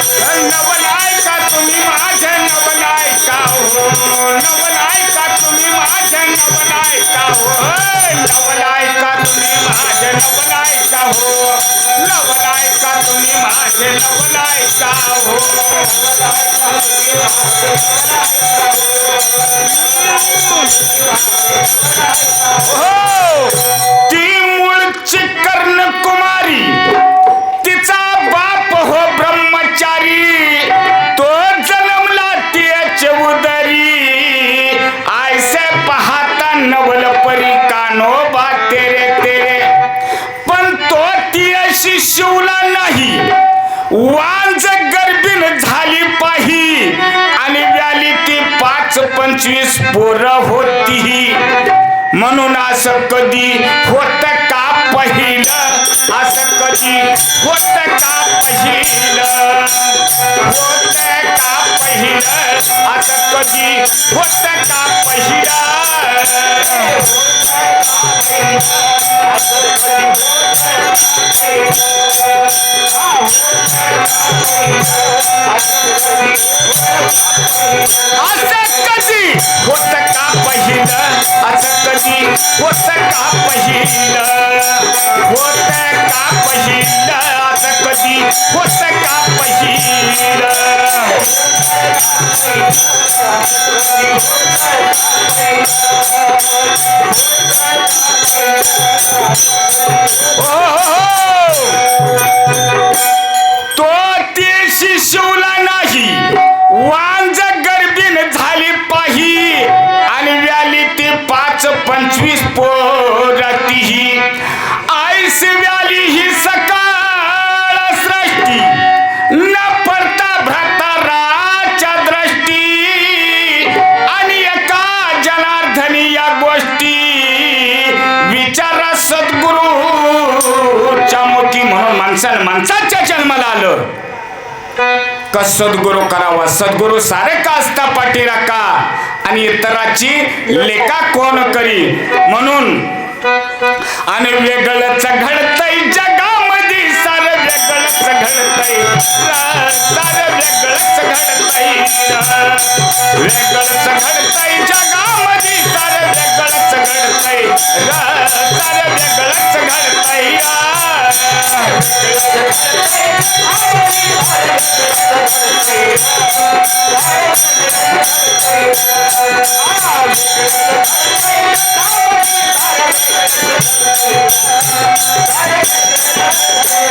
नवनायका तुम्ही माझ्या नवनायका हो. नवनायका तुम्ही माझ्या नवनायका हो. नवनायका तुम्ही माझ्या नवनायका हो. नवनायका तुम्ही माझ्या नवनायका हो. नवल परी कानो बा तेरे तेरे. पण तो तियाशी शिवला नाही. वांज गर्भीन झाली पाही. आणि व्याली ती पाच पंचवीस पोरं होती म्हणून असं कधी होत का पहिलं? असं कधी होत का पहिलं? होत का पहिलं? असं कधी होत होत का पहिलं होत का पहिलं असं कधी होत का पहिलं तो आईस व्याली ही सकाळ सृष्टी? न पडता भ्रतराच्या दृष्टी आणि एका जनार्दनी या गोष्टी. विचारा सद्गुरू चामुकी म्हणून माणसाला माणसाच्या जन्माला आलं. का सद्गुरू करावा? सद्गुरू सारे का असता पाठी राखा आणि इतराची लेखा कोण करी? म्हणून आणि वेगळंच घडतय जगामध्ये सार वेगळंच घडतय. सार